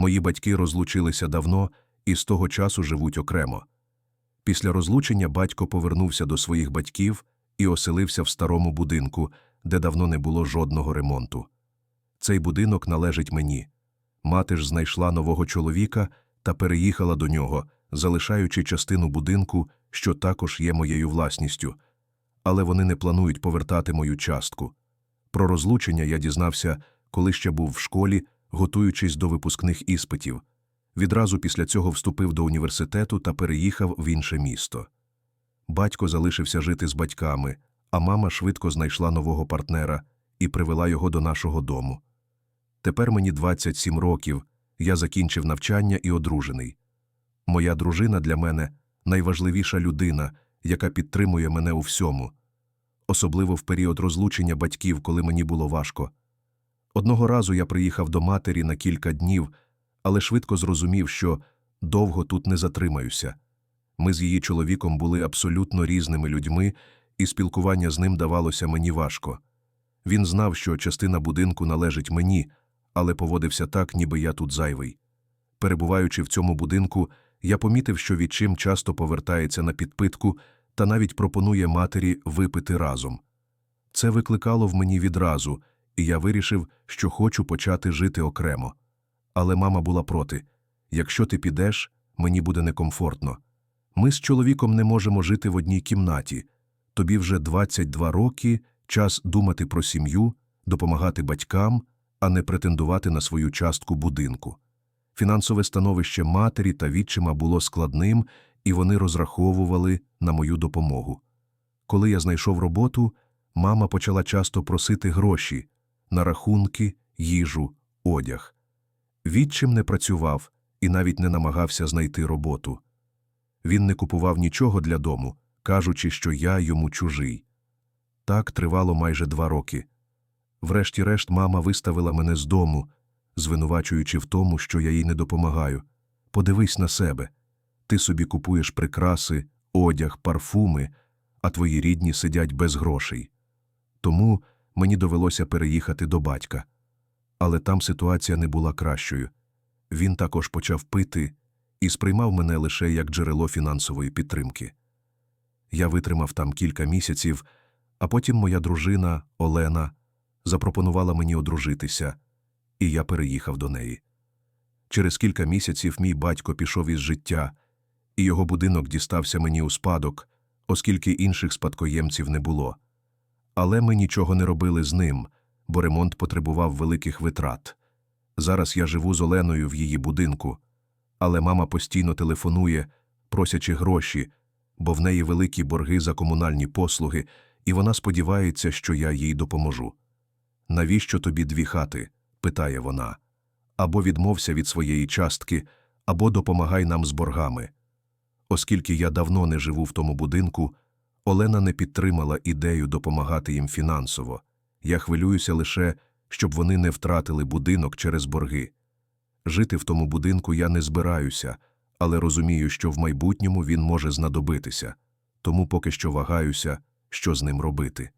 Мої батьки розлучилися давно і з того часу живуть окремо. Після розлучення батько повернувся до своїх батьків і оселився в старому будинку, де давно не було жодного ремонту. Цей будинок належить мені. Мати ж знайшла нового чоловіка та переїхала до нього, залишаючи частину будинку, що також є моєю власністю. Але вони не планують повертати мою частку. Про розлучення я дізнався, коли ще був в школі, готуючись до випускних іспитів. Відразу після цього вступив до університету та переїхав в інше місто. Батько залишився жити з батьками, а мама швидко знайшла нового партнера і привела його до нашого дому. Тепер мені 27 років, я закінчив навчання і одружений. Моя дружина для мене найважливіша людина, яка підтримує мене у всьому, особливо в період розлучення батьків, коли мені було важко. Одного разу я приїхав до матері на кілька днів, але швидко зрозумів, що довго тут не затримаюся. Ми з її чоловіком були абсолютно різними людьми, і спілкування з ним давалося мені важко. Він знав, що частина будинку належить мені, але поводився так, ніби я тут зайвий. Перебуваючи в цьому будинку, я помітив, що відчим часто повертається на підпитку та навіть пропонує матері випити разом. Це викликало в мені відразу, і я вирішив, що хочу почати жити окремо. Але мама була проти якщо ти підеш, мені буде некомфортно. Ми з чоловіком не можемо жити в одній кімнаті. Тобі вже 22 роки, час думати про сім'ю, допомагати батькам, а не претендувати на свою частку будинку. Фінансове становище матері та відчима було складним, і вони розраховували на мою допомогу. Коли я знайшов роботу, мама почала часто просити гроші на рахунки, їжу, одяг. Відчим не працював і навіть не намагався знайти роботу. Він не купував нічого для дому, кажучи, що я йому чужий. Так тривало майже два роки. Врешті-решт мама виставила мене з дому, звинувачуючи в тому, що я їй не допомагаю. Подивись на себе. Ти собі купуєш прикраси, одяг, парфуми, а твої рідні сидять без грошей. Тому мені довелося переїхати до батька. Але там ситуація не була кращою. Він також почав пити і сприймав мене лише як джерело фінансової підтримки. Я витримав там кілька місяців, а потім моя дружина Олена запропонувала мені одружитися, і я переїхав до неї. Через кілька місяців мій батько пішов із життя, і його будинок дістався мені у спадок, оскільки інших спадкоємців не було. Але ми нічого не робили з ним, бо ремонт потребував великих витрат. Зараз я живу з Оленою в її будинку, але мама постійно телефонує, просячи гроші, бо в неї великі борги за комунальні послуги, і вона сподівається, що я їй допоможу. Навіщо тобі дві хати? питає вона. Або відмовся від своєї частки, або допомагай нам з боргами. Оскільки я давно не живу в тому будинку, Олена не підтримала ідею допомагати їм фінансово. Я хвилююся лише, щоб вони не втратили будинок через борги. Жити в тому будинку я не збираюся, але розумію, що в майбутньому він може знадобитися, тому поки що вагаюся, що з ним робити.